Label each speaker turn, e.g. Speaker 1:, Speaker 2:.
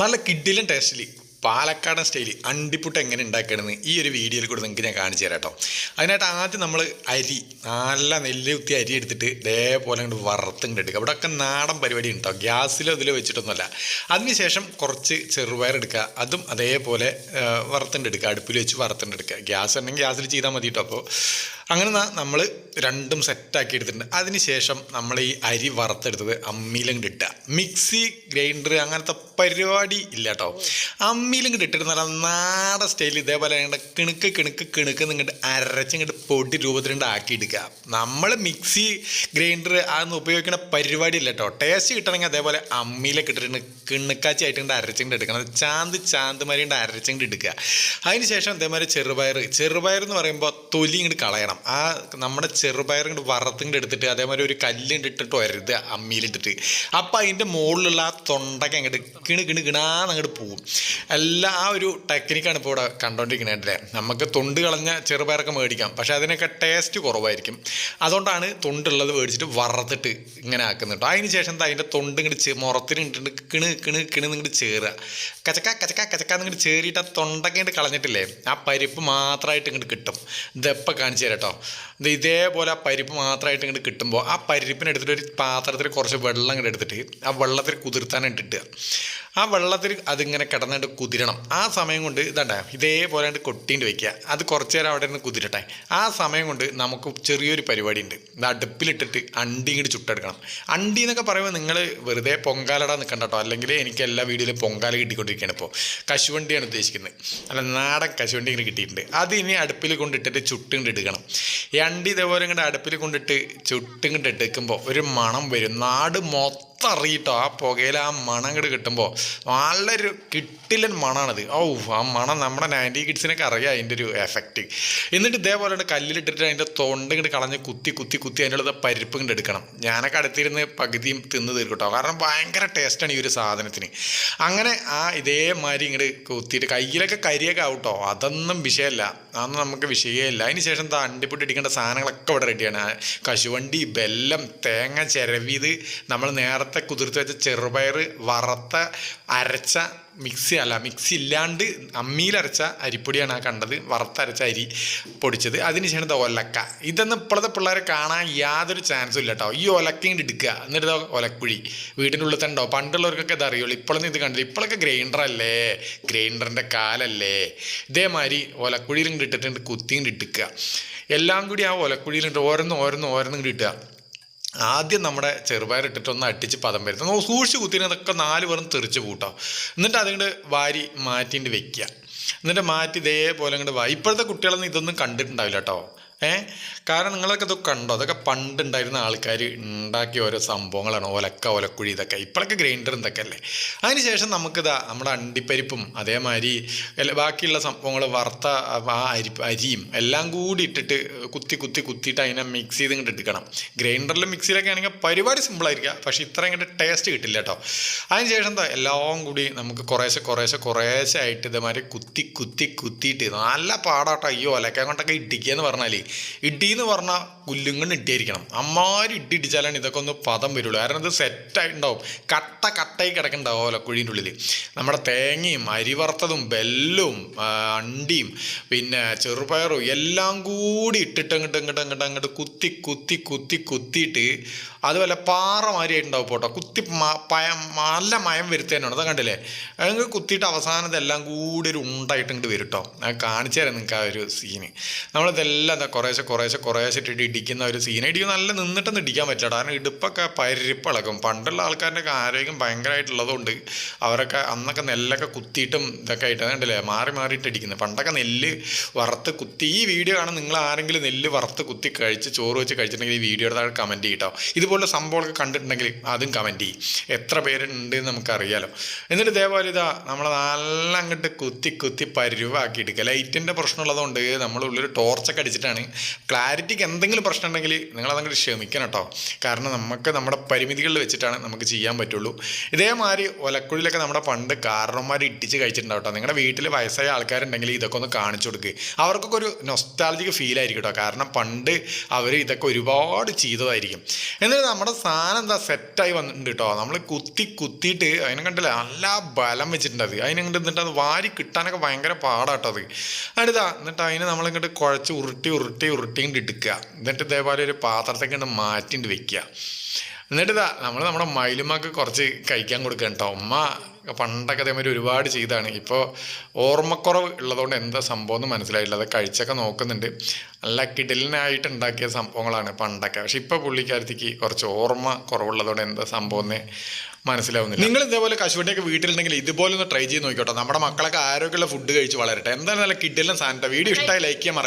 Speaker 1: നല്ല കിഡിലും ടേസ്റ്റിൽ പാലക്കാടൻ സ്റ്റൈൽ അണ്ടിപ്പുട്ട് എങ്ങനെ ഉണ്ടാക്കണമെന്ന് ഈ ഒരു വീഡിയോയിൽ കൂടെ നിങ്ങൾക്ക് ഞാൻ കാണിച്ചു തരാം കേട്ടോ അതിനായിട്ട് ആദ്യം നമ്മൾ അരി നല്ല നെല്ല് കുത്തി അരി എടുത്തിട്ട് ഇതേപോലെ അങ്ങോട്ട് വറുത്തുകൊണ്ട് എടുക്കുക. അവിടെ ഒക്കെ നാടൻ പരിപാടി ഉണ്ടോ ഗ്യാസിലോ ഇതിലോ വെച്ചിട്ടൊന്നുമല്ല. അതിനുശേഷം കുറച്ച് ചെറുപയർ എടുക്കുക. അതും അതേപോലെ വറുത്തുകൊണ്ട് എടുക്കുക. അടുപ്പിൽ വെച്ച് വറുത്തുകൊണ്ട് എടുക്കുക. ഗ്യാസ് ഉണ്ടെങ്കിൽ ഗ്യാസിൽ ചെയ്താൽ മതി കേട്ടോ അപ്പോൾ അങ്ങനെ നമ്മൾ രണ്ടും സെറ്റാക്കി എടുത്തിട്ടുണ്ട് അതിനുശേഷം നമ്മൾ ഈ അരി വറുത്തെടുത്തത് അമ്മിയിലും കിട്ടുക മിക്സി ഗ്രൈൻഡർ അങ്ങനത്തെ പരിപാടി ഇല്ല കേട്ടോ അമ്മിയിലും ഇട്ടിട്ട് നല്ല നാടൻ സ്റ്റൈലിൽ ഇതേപോലെ ഇങ്ങോട്ട് കിണുക്ക് കിണുക്ക് കിണുക്ക് ഇങ്ങോട്ട് അരച്ചിങ്ങോട്ട് പൊടി രൂപത്തിലുണ്ട് ആക്കി എടുക്കുക നമ്മൾ മിക്സി ഗ്രൈൻഡർ അതൊന്നും ഉപയോഗിക്കുന്ന പരിപാടി ഇല്ല കേട്ടോ ടേസ്റ്റ് കിട്ടണമെങ്കിൽ അതേപോലെ അമ്മിയിലൊക്കെ ഇട്ടിട്ട് കിണുക്കാച്ചി ആയിട്ട് ഇങ്ങോട്ട് അരച്ചിങ്ങോട്ട് എടുക്കണം. ചാന്ത് ചാന്ത് മാരി അരച്ചിങ്ങോട്ട് എടുക്കുക. അതിനുശേഷം ശേഷം അതേമാതിരി ചെറുപയർ ചെറുപയർ എന്ന് പറയുമ്പോൾ തൊലി ഇങ്ങോട്ട് കളയണം. ആ നമ്മുടെ ചെറുപയർ ഇങ്ങോട്ട് വറുത്തിങ്ങോട്ട് എടുത്തിട്ട് അതേമാതിരി ഒരു കല്ലിന്റെ ഇട്ടിട്ട് വരുത് അമ്മിയിലിട്ടിട്ട്. അപ്പം അതിന്റെ മുകളിലുള്ള ആ തൊണ്ടൊക്കെ അങ്ങോട്ട് കിണ് കിണ് കിണാന്ന് അങ്ങോട്ട് പോവും. എല്ലാ ആ ഒരു ടെക്നിക്കാണ് ഇപ്പോൾ ഇവിടെ കണ്ടുകൊണ്ടിരിക്കുന്നത് നമുക്ക് തൊണ്ട് കളഞ്ഞ ചെറുപയറൊക്കെ മേടിക്കാം. പക്ഷേ അതിനൊക്കെ ടേസ്റ്റ് കുറവായിരിക്കും. അതുകൊണ്ടാണ് തൊണ്ടുള്ളത് മേടിച്ചിട്ട് വറുത്തിട്ട് ഇങ്ങനെ ആക്കുന്നത് അതിന് ശേഷം അതിന്റെ തൊണ്ട് ഇങ്ങോട്ട് മുറത്തിന് ഇട്ടിട്ട് കിണ് കിണ് കിണ് ഇങ്ങോട്ട് ചേറുക കച്ചക്ക കച്ചക്ക കച്ചക്ക എന്നിങ്ങോട്ട് ചേറിയിട്ട് ആ തൊണ്ടൊക്കെ ഇങ്ങോട്ട് കളഞ്ഞിട്ടില്ലേ? ആ പരിപ്പ് മാത്രമായിട്ട് ഇങ്ങോട്ട് കിട്ടും. ഇതെപ്പോൾ കാണിച്ചു തരാം കേട്ടോ. ഇത് ഇതേപോലെ ആ പരിപ്പ് മാത്രമായിട്ട് ഇങ്ങോട്ട് കിട്ടുമ്പോൾ ആ പരിപ്പിനെടുത്തിട്ട് ഒരു പാത്രത്തിൽ കുറച്ച് വെള്ളം ഇങ്ങോട്ട് എടുത്തിട്ട് ആ വെള്ളത്തിൽ കുതിർത്താനായിട്ട് ഇട്ടുക ആ വെള്ളത്തിൽ അതിങ്ങനെ കിടന്നിട്ട് കുതിരണം. ആ സമയം കൊണ്ട് ഇതണ്ടേ ഇതേപോലെ കണ്ട് വയ്ക്കുക അത് കുറച്ച് നേരം അവിടെ നിന്ന് കുതിരട്ടെ. ആ സമയം കൊണ്ട് നമുക്ക് ചെറിയൊരു പരിപാടി ഉണ്ട് ഇത് അടുപ്പിലിട്ടിട്ട് അണ്ടി ഇങ്ങോട്ട് ചുട്ടെടുക്കണം. അണ്ടി എന്നൊക്കെ പറയുമ്പോൾ നിങ്ങൾ വെറുതെ പൊങ്കാലട നിൽക്കണ്ട കേട്ടോ അല്ലെങ്കിൽ എനിക്ക് എല്ലാ വീഡിയോയിലും പൊങ്കാല കിട്ടിക്കൊണ്ടിരിക്കുകയാണ് ഇപ്പോൾ കശുവണ്ടിയാണ് ഉദ്ദേശിക്കുന്നത്. അല്ല നാടൻ കശുവണ്ടി ഇങ്ങനെ കിട്ടിയിട്ടുണ്ട്. അത് ഇനി അടുപ്പിൽ കൊണ്ടിട്ടിട്ട് ചുട്ടുകൊണ്ട് എടുക്കണം ഈ അണ്ടി ഇതേപോലെ ഇങ്ങോട്ട് അടുപ്പിൽ കൊണ്ടിട്ട് ചുട്ടുകൊണ്ട് എടുക്കുമ്പോൾ ഒരു മണം വരും. നാട് മൊത്തം അറിയിട്ടോ? ആ പുകയിൽ ആ മണം ഇങ്ങോട്ട് കിട്ടുമ്പോൾ നല്ലൊരു കിട്ടില്ലൻ മണമാണത് ഓ ആ മണം നമ്മുടെ നയന്റി കിഡ്സിനൊക്കെ അറിയാം അതിന്റെ ഒരു എഫക്റ്റ് എന്നിട്ട് ഇതേപോലെ കല്ലിലിട്ടിട്ട് അതിന്റെ തൊണ്ട് ഇങ്ങോട്ട് കളഞ്ഞ് കുത്തി കുത്തി കുത്തി അതിന്റെ ഉള്ളത് പരിപ്പ് ഇങ്ങോട്ട് എടുക്കണം. ഞാനൊക്കെ അടുത്തിരുന്ന് പകുതിയും തിന്ന് തീർക്കട്ടോ കാരണം ഭയങ്കര ടേസ്റ്റാണ് ഈ ഒരു സാധനത്തിന്. അങ്ങനെ ആ ഇതേമാതിരി ഇങ്ങോട്ട് കുത്തിയിട്ട് കയ്യിലൊക്കെ കരിയൊക്കെ ആവട്ടോ അതൊന്നും വിഷയമല്ല അതൊന്നും നമുക്ക് വിഷയമില്ല അതിന് ശേഷം ഇടിക്കേണ്ട സാധനങ്ങളൊക്കെ ഇവിടെ റെഡിയാണ് കശുവണ്ടി ബെല്ലം തേങ്ങ ചിരവിത് നമ്മൾ നേരത്തെ കുതിർത്ത് വെച്ച ചെറുപയർ വറുത്ത അരച്ച മിക്സി അല്ല മിക്സി ഇല്ലാണ്ട് അമ്മിയിലരച്ച അരിപ്പൊടിയാണ് ആ കണ്ടത്. വറുത്തരച്ച അരി പൊടിച്ചത്. അതിനുശേഷം ഇതാ ഒലക്ക. ഇതൊന്നും ഇപ്പോഴത്തെ പിള്ളേരെ കാണാൻ യാതൊരു ചാൻസും ഇല്ല കേട്ടോ ഈ ഒലക്ക ഇങ്ങോട്ട് എടുക്കുക എന്നിട്ട് ഒലക്കുഴി. വീടിന്റെ ഉള്ളിൽ തന്നെ ഉണ്ടോ പണ്ടുള്ളവർക്കൊക്കെ ഇത് അറിയുള്ളൂ. ഇപ്പോഴൊന്നും ഇത് കണ്ടില്ല. ഇപ്പോഴൊക്കെ ഗ്രൈൻഡർ അല്ലേ? ഗ്രൈൻഡറിന്റെ കാലല്ലേ? ഇതേമാതിരി ഒലക്കുഴിയിലും ഇട്ടിട്ടുണ്ട് കുത്തി ഇട്ടിക്കുക എല്ലാം കൂടി ആ ഒലക്കുഴിയിലുണ്ട് ഓരോന്ന് ഓരോന്ന് ഓരോന്നും കൂടി ഇട്ടുക ആദ്യം നമ്മുടെ ഒന്ന് അട്ടിച്ച് പദം വരുത്തുന്നു സൂക്ഷിച്ച് കുത്തിനതൊക്കെ നാല് പേരും തെറിച്ച് കൂട്ടാം എന്നിട്ട് അതുകൊണ്ട് വാരി മാറ്റിയിട്ട് വെക്കുക. എന്നിട്ട് മാറ്റി ഇതേപോലെ അങ്ങോട്ട് വാ. ഇപ്പോഴത്തെ കുട്ടികളൊന്നും ഇതൊന്നും കണ്ടിട്ടുണ്ടാവില്ല കേട്ടോ. ഏ? കാരണം നിങ്ങളൊക്കെ ഇതൊക്കെ കണ്ടോ? അതൊക്കെ പണ്ടുണ്ടായിരുന്ന ആൾക്കാർ ഉണ്ടാക്കിയ ഓരോ സംഭവങ്ങളാണ്. ഒലക്ക ഒലക്കുഴി ഇതൊക്കെ. ഇപ്പോഴൊക്കെ ഗ്രൈൻഡർ ഇതൊക്കെ അല്ലേ അതിനുശേഷം നമുക്കിതാ നമ്മുടെ അണ്ടിപ്പരിപ്പും അതേമാതിരി ബാക്കിയുള്ള സംഭവങ്ങൾ വറുത്ത ആ അരി അരിയും എല്ലാം കൂടി ഇട്ടിട്ട് കുത്തി കുത്തി കുത്തിയിട്ട് അതിനെ മിക്സ് ചെയ്ത് ഇങ്ങോട്ട് എടുക്കണം ഗ്രൈൻഡറിലും മിക്സിയിലൊക്കെ ആണെങ്കിൽ പരിപാടി സിമ്പിളായിരിക്കുക പക്ഷേ ഇത്ര ഇങ്ങോട്ട് ടേസ്റ്റ് കിട്ടില്ല കേട്ടോ. അതിനുശേഷം എന്താ എല്ലാം കൂടി നമുക്ക് കുറേശ്ശെ കുറേശ്ശെ കുറേശ്ശെ ആയിട്ട് ഇതേമാതിരി കുത്തി കുത്തി കുത്തിയിട്ട് നല്ല പാടാട്ടോ. അയ്യോ ഒലക്കാൻ കൊണ്ടൊക്കെ ഇടിക്കുക എന്ന് പറഞ്ഞാൽ ഇടി എന്ന് പറഞ്ഞാൽ പുല്ലുങ്ങൾ ഇട്ടിരിക്കണം. അമ്മാര് ഇട്ടിടിച്ചാലാണ് ഇതൊക്കെ ഒന്ന് പദം വരുള്ളൂ. കാരണം ഇത് സെറ്റായിട്ടുണ്ടാവും കട്ട കട്ടായി കിടക്കുന്നുണ്ടാവും ഓലക്കുഴീന്റെ ഉള്ളിൽ നമ്മുടെ തേങ്ങയും അരി വറുത്തതും ബെല്ലും അണ്ടിയും പിന്നെ ചെറുപയറും എല്ലാം കൂടി ഇട്ടിട്ട് അങ്ങോട്ട് അങ്ങോട്ട് അങ്ങോട്ട് അങ്ങോട്ട് കുത്തി കുത്തി കുത്തി കുത്തിയിട്ട് അതുപോലെ പാറ മാരിയായിട്ടുണ്ടാവും പോട്ടോ കുത്തി പയം നല്ല മയം വരുത്തേനാണ്. അത് കണ്ടില്ലേ? അങ്ങ് കുത്തിയിട്ട് അവസാനം ഇതെല്ലാം കൂടി ഒരു ഉണ്ടായിട്ട് ഇങ്ങോട്ട് വരും കേട്ടോ കാണിച്ചു തരാം നിങ്ങൾക്ക് ആ ഒരു സീന് നമ്മളിതെല്ലാം എന്താ കുറേശ്ശെ കുറേശ്ശെ കുറേശ്ശെ ഇട്ടിട്ട് ഇടിക്കുന്ന ഒരു സീൻ ഇടിക്കും നല്ല നിന്നിട്ടൊന്നും ഇടിക്കാൻ പറ്റില്ല. കാരണം ഇടുപ്പൊക്കെ പരിപ്പിളക്കും പണ്ടുള്ള ആൾക്കാരുടെയൊക്കെ ആരോഗ്യം ഭയങ്കരമായിട്ടുള്ളതുകൊണ്ട് അവരൊക്കെ അന്നൊക്കെ നെല്ലൊക്കെ കുത്തിയിട്ടും ഇതൊക്കെ ആയിട്ട്. അതുകൊണ്ടല്ലേ മാറി മാറിയിട്ട് ഇടിക്കുന്നത് പണ്ടൊക്കെ നെല്ല് വറുത്ത് കുത്തി. ഈ വീഡിയോ ആണ് നിങ്ങൾ ആരെങ്കിലും നെല്ല് വറുത്ത് കുത്തി കഴിച്ച് ചോറ് വെച്ച് കഴിച്ചിട്ടുണ്ടെങ്കിൽ ഈ വീഡിയോയുടെ താഴെ കമന്റ് ചെയ്യട്ടോ. ഇതുപോലുള്ള സംഭവമൊക്കെ കണ്ടിട്ടുണ്ടെങ്കിൽ അതും കമന്റ് ചെയ്യും. എത്ര പേരുണ്ട് എന്ന് നമുക്കറിയാലോ. എന്നിട്ട് ഇതേപോലെ ഇതാ നമ്മൾ നല്ല അങ്ങോട്ട് കുത്തി കുത്തി പരുവാക്കി എടുക്കുക ലൈറ്റിന്റെ പ്രശ്നമുള്ളതുകൊണ്ട് നമ്മൾ ഉള്ളിൽ ടോർച്ചൊക്കെ അടിച്ചിട്ടാണ് ക്ലാരിറ്റിക്ക് എന്തെങ്കിലും പ്രശ്നം ഉണ്ടെങ്കിൽ നിങ്ങൾ അതങ്ങോട്ട് ക്ഷമിക്കണം കേട്ടോ കാരണം നമുക്ക് നമ്മുടെ പരിമിതികളിൽ വെച്ചിട്ടാണ് നമുക്ക് ചെയ്യാൻ പറ്റുള്ളൂ. ഇതേമാതിരി ഒലക്കുഴിലൊക്കെ നമ്മുടെ പണ്ട് കാരണന്മാർ ഇട്ടിച്ച് കഴിച്ചിട്ടുണ്ടാവും കേട്ടോ നിങ്ങളുടെ വീട്ടിൽ വയസ്സായ ആൾക്കാരുണ്ടെങ്കിൽ ഇതൊക്കെ ഒന്ന് കാണിച്ചു കൊടുക്കുക അവർക്കൊക്കെ ഒരു നൊസ്റ്റാലജിക്ക് ഫീൽ ആയിരിക്കും കേട്ടോ കാരണം പണ്ട് അവർ ഇതൊക്കെ ഒരുപാട് ചെയ്തതായിരിക്കും. എന്നിട്ട് നമ്മുടെ സാധനം എന്താ സെറ്റായി വന്നിട്ടുണ്ട് കേട്ടോ നമ്മൾ കുത്തി കുത്തിയിട്ട് അതിനെ കണ്ടില്ല? നല്ല ബലം വെച്ചിട്ടുണ്ട് അത്. അതിനെ കണ്ടിട്ട് അത് വാരി കിട്ടാനൊക്കെ ഭയങ്കര പാടാട്ടോ അത്. അടുത്താ എന്നിട്ട് അതിനെ നമ്മളിങ്ങോട്ട് കുഴച്ച് ഉരുട്ടി ഉരുട്ടി ഉരുട്ടി എടുക്കുക. എന്നിട്ട് ഇതേപോലെ ഒരു പാത്രത്തേക്ക് കൊണ്ട് മാറ്റിണ്ട് വെക്കുക. എന്നിട്ട് ഇതാ നമ്മൾ നമ്മുടെ മയിലുമ്മക്ക് കുറച്ച് കഴിക്കാൻ കൊടുക്കുക കേട്ടോ. ഉമ്മ പണ്ടൊക്കെ അതേമാതിരി ഒരുപാട് ചെയ്താണ്. ഇപ്പോൾ ഓർമ്മക്കുറവ് ഉള്ളതുകൊണ്ട് എന്താ സംഭവം എന്ന് മനസ്സിലായില്ല. അത് കഴിച്ചൊക്കെ നോക്കുന്നുണ്ട്. നല്ല കിടലിനായിട്ട് ഉണ്ടാക്കിയ സംഭവങ്ങളാണ് പണ്ടൊക്കെ. പക്ഷെ ഇപ്പോൾ പുള്ളിക്കാരത്തേക്ക് കുറച്ച് ഓർമ്മ കുറവുള്ളതുകൊണ്ട് എന്താ സംഭവം എന്ന് മനസ്സിലാവുന്നില്ല. നിങ്ങൾ ഇതേപോലെ കശുവണ്ടിയൊക്കെ വീട്ടിലുണ്ടെങ്കിൽ ഇതുപോലെ ഒന്ന് ട്രൈ ചെയ്ത് നോക്കിക്കോട്ടോ. നമ്മുടെ മക്കളൊക്കെ ആരോഗ്യമുള്ള ഫുഡ് കഴിച്ച് വളരട്ടെ. എന്തായാലും നല്ല കിഡിലും സാധനം വീഡിയോ ഇഷ്ടമായി ലൈക്ക് ചെയ്യാൻ.